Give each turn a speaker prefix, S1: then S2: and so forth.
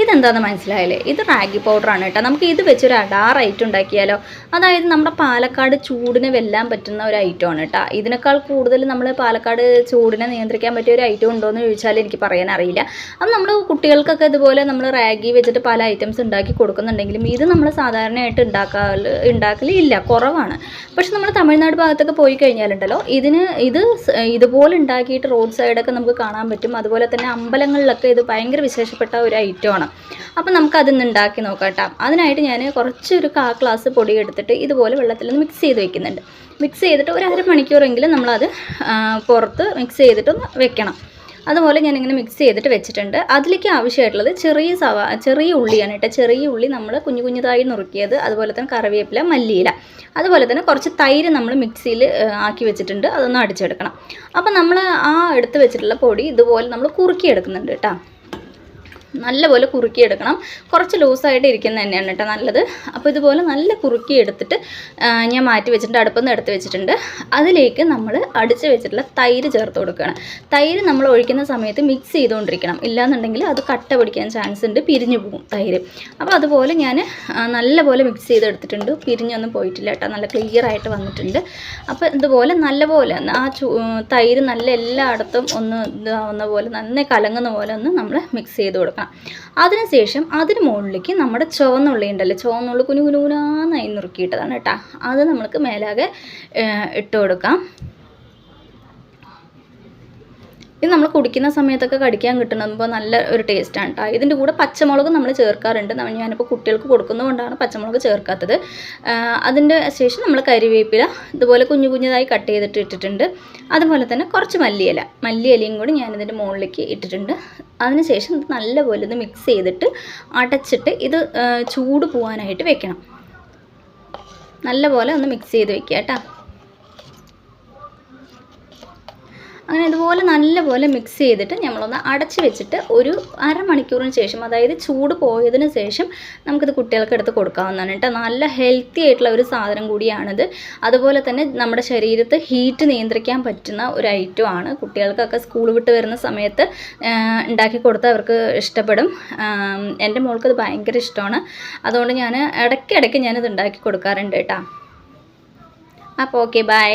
S1: ഇതെന്താണെന്ന് മനസ്സിലായല്ലേ? ഇത് റാഗി പൗഡറാണ് കേട്ടോ. നമുക്ക് ഇത് വെച്ചൊരു അടാർ ഐറ്റം ഉണ്ടാക്കിയാലോ? അതായത് നമ്മുടെ പാലക്കാട് ചൂടിനെ വെല്ലാൻ പറ്റുന്ന ഒരു ഐറ്റം ആണ് കേട്ടോ. ഇതിനേക്കാൾ കൂടുതൽ നമ്മൾ പാലക്കാട് ചൂടിനെ നിയന്ത്രിക്കാൻ പറ്റിയ ഒരു ഐറ്റം ഉണ്ടോ എന്ന് ചോദിച്ചാൽ എനിക്ക് പറയാൻ അറിയില്ല. അത് നമ്മൾ കുട്ടികൾക്കൊക്കെ ഇതുപോലെ നമ്മൾ റാഗി വെച്ചിട്ട് പല ഐറ്റംസ് ഉണ്ടാക്കി കൊടുക്കുന്നുണ്ടെങ്കിലും ഇത് നമ്മൾ സാധാരണയായിട്ട് ഉണ്ടാക്കാൽ ഉണ്ടാക്കലില്ല കുറവാണ്. പക്ഷെ നമ്മൾ തമിഴ്നാട് ഭാഗത്തൊക്കെ പോയി കഴിഞ്ഞാലുണ്ടല്ലോ ഇതിന് ഇത് ഇതുപോലെ ഉണ്ടാക്കിയിട്ട് റോഡ് സൈഡൊക്കെ നമുക്ക് കാണാൻ പറ്റും. അതുപോലെ തന്നെ അമ്പലങ്ങളിലൊക്കെ ഇത് ഭയങ്കര വിശേഷപ്പെട്ട ഒരു ഐറ്റമാണ് അപ്പം നമുക്ക് അതിന്ന് ഉണ്ടാക്കി നോക്കാം കേട്ടോ അതിനായിട്ട് ഞാൻ കുറച്ചൊരു കാ ഗ്ലാസ് പൊടി എടുത്തിട്ട് ഇതുപോലെ വെള്ളത്തിൽ മിക്സ് ചെയ്ത് വെക്കുന്നുണ്ട്. മിക്സ് ചെയ്തിട്ട് ഒരു അരമണിക്കൂറെങ്കിലും നമ്മളത് പുറത്ത് മിക്സ് ചെയ്തിട്ടൊന്ന് വെക്കണം. അതുപോലെ ഞാനിങ്ങനെ മിക്സ് ചെയ്തിട്ട് വെച്ചിട്ടുണ്ട്. അതിലേക്ക് ആവശ്യമായിട്ടുള്ളത് ചെറിയ സവാ ചെറിയ ഉള്ളിയാണ് കേട്ടോ. ചെറിയ ഉള്ളി നമ്മൾ കുഞ്ഞു കുഞ്ഞുതായി നുറുക്കിയത്. അതുപോലെ തന്നെ കറിവേപ്പില മല്ലിയില. അതുപോലെ തന്നെ കുറച്ച് തൈര് നമ്മൾ മിക്സിയിൽ ആക്കി വെച്ചിട്ടുണ്ട്. അതൊന്ന് അടിച്ചെടുക്കണം. അപ്പോൾ നമ്മൾ ആ എടുത്ത് വെച്ചിട്ടുള്ള പൊടി ഇതുപോലെ നമ്മൾ കുറുക്കിയെടുക്കുന്നുണ്ട് കേട്ടോ. നല്ലപോലെ കുറുക്കിയെടുക്കണം. കുറച്ച് ലൂസായിട്ട് ഇരിക്കുന്നത് തന്നെയാണ് കേട്ടോ നല്ലത്. അപ്പോൾ ഇതുപോലെ നല്ല കുറുക്കി എടുത്തിട്ട് ഞാൻ മാറ്റി വെച്ചിട്ടുണ്ട് അടുപ്പിൽ നിന്ന് എടുത്ത് വെച്ചിട്ടുണ്ട്. അതിലേക്ക് നമ്മൾ അടിച്ച് വെച്ചിട്ടുള്ള തൈര് ചേർത്ത് കൊടുക്കുകയാണ്. തൈര് നമ്മൾ ഒഴിക്കുന്ന സമയത്ത് മിക്സ് ചെയ്തുകൊണ്ടിരിക്കണം. ഇല്ലാന്നുണ്ടെങ്കിൽ അത് കട്ട പിടിക്കാൻ ചാൻസ് ഉണ്ട് പിരിഞ്ഞു പോകും തൈര്. അപ്പോൾ അതുപോലെ ഞാൻ നല്ലപോലെ മിക്സ് ചെയ്തെടുത്തിട്ടുണ്ട്. പിരിഞ്ഞൊന്നും പോയിട്ടില്ല കേട്ടോ. നല്ല ക്ലിയർ ആയിട്ട് വന്നിട്ടുണ്ട്. അപ്പോൾ ഇതുപോലെ നല്ലപോലെ ആ തൈര് നല്ല എല്ലായിടത്തും ഒന്ന് ഇതാവുന്ന പോലെ നന്നായി കലങ്ങുന്ന പോലെ ഒന്ന് നമ്മൾ മിക്സ് ചെയ്ത് കൊടുക്കണം അതിനുശേഷം അതിന് മുകളിലേക്ക് നമ്മുടെ ചുവന്നുള്ളി ഉണ്ടല്ലോ ചുവന്നുള്ളി കുനു കുനുകുനാന്നായി നുറുക്കിയിട്ടതാണ് കേട്ടോ. അത് നമ്മൾക്ക് മേലാകെ ഇട്ട് കൊടുക്കാം. ഇത് നമ്മൾ കുടിക്കുന്ന സമയത്തൊക്കെ കടിക്കാൻ കിട്ടുമ്പോൾ നല്ല ഒരു ടേസ്റ്റാണ് കേട്ടോ ഇതിന്റെ കൂടെ പച്ചമുളക് നമ്മൾ ചേർക്കാറുണ്ട്. ഞാനിപ്പോൾ കുട്ടികൾക്ക് കൊടുക്കുന്നതുകൊണ്ടാണ് പച്ചമുളക് ചേർക്കാത്തത്. അതിന്റെ ശേഷം നമ്മൾ കരിവേപ്പില ഇതുപോലെ കുഞ്ഞു കുഞ്ഞതായി കട്ട് ചെയ്തിട്ട് ഇട്ടിട്ടുണ്ട്. അതുപോലെ തന്നെ കുറച്ച് മല്ലിയില. മല്ലിയിലയും കൂടി ഞാനിതിന്റെ മുകളിലേക്ക് ഇട്ടിട്ടുണ്ട്. അതിനുശേഷം ശേഷം നല്ലപോലെ ഇത് മിക്സ് ചെയ്തിട്ട് അടച്ചിട്ട് ഇത് ചൂട് പോകാനായിട്ട് വെക്കണം. നല്ലപോലെ ഒന്ന് മിക്സ് ചെയ്ത് വെക്കുക കേട്ടോ അങ്ങനെ ഇതുപോലെ നല്ലപോലെ മിക്സ് ചെയ്തിട്ട് നമ്മളൊന്ന് അടച്ച് വെച്ചിട്ട് ഒരു അരമണിക്കൂറിന് ശേഷം അതായത് ചൂട് പോയതിന് ശേഷം നമുക്കിത് കുട്ടികൾക്ക് എടുത്ത് കൊടുക്കാവുന്നതാണ് കേട്ടോ. നല്ല ഹെൽത്തി ആയിട്ടുള്ള ഒരു സാധനം കൂടിയാണിത്. അതുപോലെ തന്നെ നമ്മുടെ ശരീരത്ത് ഹീറ്റ് നിയന്ത്രിക്കാൻ പറ്റുന്ന ഒരു ഐറ്റമാണ് കുട്ടികൾക്കൊക്കെ സ്കൂൾ വിട്ട് വരുന്ന സമയത്ത് ഉണ്ടാക്കി കൊടുത്താൽ അവർക്ക് ഇഷ്ടപ്പെടും. എന്റെ മോൾക്ക് ഇത് ഭയങ്കര ഇഷ്ടമാണ്. അതുകൊണ്ട് ഞാൻ ഇടയ്ക്കിടയ്ക്ക് ഞാനിത് ഉണ്ടാക്കി കൊടുക്കാറുണ്ട് കേട്ടോ. അപ്പോൾ ഓക്കെ ബൈ